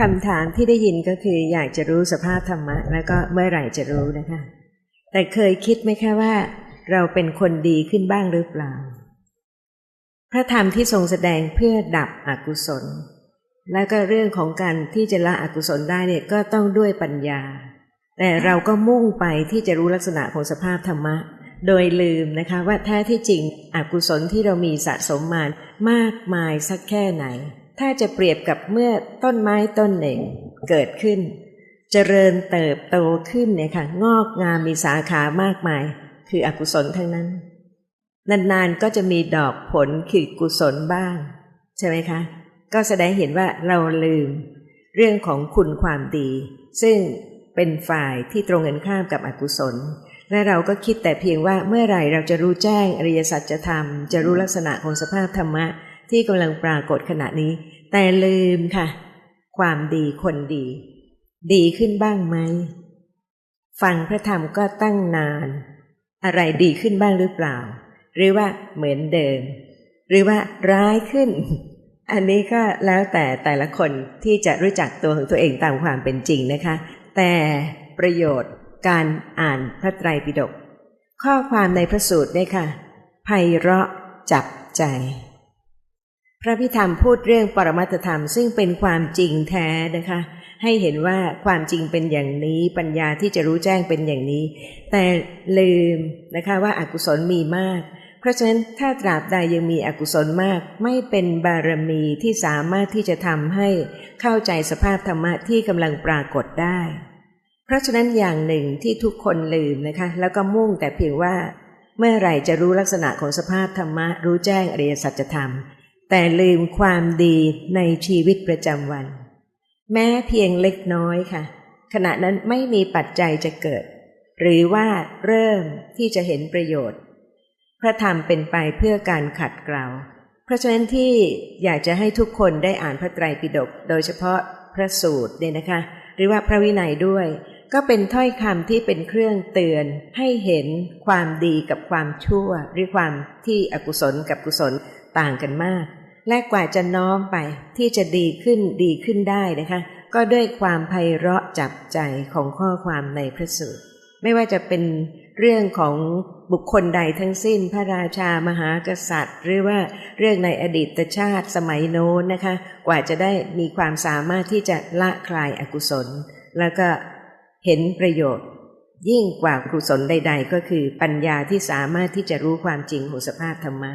คำถามที่ได้ยินก็คืออยากจะรู้สภาพธรรมะ แล้วก็เมื่อไหร่จะรู้นะคะ แต่เคยคิดไหมคะว่า เราเป็นคนดีขึ้นบ้างหรือเปล่า พระธรรมที่ทรงแสดงเพื่อดับอกุศล แล้วก็เรื่องของการที่จะละอกุศลได้เนี่ยก็ต้องด้วยปัญญา แต่เราก็มุ่งไปที่จะรู้ลักษณะของสภาพธรรมะ โดยลืมนะคะว่าแท้ที่จริงอกุศลที่เรามีสะสมมามากมายสักแค่ไหน ถ้าจะเปรียบกับเมื่อต้นไม้ต้นหนึ่งเกิดขึ้น เจริญเติบโตขึ้นเนี่ยค่ะงอกงามมีสาขามากมาย คืออกุศลทั้งนั้น นานๆก็จะมีดอกผลคือกุศลบ้าง ใช่ไหมคะ ก็แสดงเห็นว่าเราลืม เรื่องของคุณความดี ซึ่งเป็นฝ่ายที่ตรงกันข้ามกับอกุศล และเราก็คิดแต่เพียงว่าเมื่อไหร่เราจะรู้แจ้งอริยสัจธรรม จะรู้ลักษณะของสภาพธรรมะ ที่กำลังปรากฏขณะนี้ แต่ลืมค่ะ ความดีคนดี ดีขึ้นบ้างไหมฟังพระธรรมก็ตั้งนาน อะไรดีขึ้นบ้างหรือเปล่า หรือว่าเหมือนเดิม หรือว่าร้ายขึ้น อันนี้ก็แล้วแต่แต่ละคนที่จะรู้จักตัวของตัวเองตามความเป็นจริงนะคะ แต่ประโยชน์การอ่านพระไตรปิฎกข้อความในพระสูตรเนี่ยค่ะไพเราะจับใจ พระพิธรรมพูดเรื่องปรมัตธรรม ซึ่งเป็นความจริงแท้นะคะ ให้เห็นว่าความจริงเป็นอย่างนี้ปัญญาที่จะรู้แจ้งเป็นอย่างนี้ แต่ลืมนะคะว่าอากุศลมีมาก เพราะฉะนั้นถ้าตราบใดยังมีอกุศลมาก ไม่เป็นบารมีที่สามารถที่จะทำให้เข้าใจสภาพธรรมะที่กำลังปรากฏได้ เพราะฉะนั้นอย่างหนึ่งที่ทุกคนลืมนะคะ แล้วก็มุ่งแต่เพียงว่า เมื่อไหร่จะรู้ลักษณะของสภาพธรรมะรู้แจ้งอริยสัจธรรม แต่ลืมความดีในชีวิตประจำวัน แม้เพียงเล็กน้อยค่ะ ขณะนั้นไม่มีปัจจัยจะเกิด หรือว่าเริ่มที่จะเห็นประโยชน์ พระธรรมเป็นไปเพื่อการขัดเกลาเพราะฉะนั้นที่อยากจะให้ทุกคนได้อ่านพระไตรปิฎกโดยเฉพาะพระสูตรเนี่ยนะคะ หรือว่าพระวินัยด้วย ก็เป็นถ้อยคำที่เป็นเครื่องเตือนให้เห็นความดีกับความชั่ว หรือความที่อกุศลกับกุศลต่างกันมาก และกว่าจะน้อมไปที่จะดีขึ้นดีขึ้นได้นะคะ ก็ด้วยความไพเราะจับใจของข้อความในพระสูตรไม่ว่าจะเป็นเรื่องของบุคคลใดทั้งสิ้นพระราชามหากษัตริย์ หรือว่าเรื่องในอดีตชาติสมัยโน้นนะคะ กว่าจะได้มีความสามารถที่จะละคลายอกุศล แล้วก็เห็นประโยชน์ ยิ่งกว่ากุศลใด ๆ ก็คือปัญญาที่สามารถที่จะรู้ความจริงของสภาพธรรมะ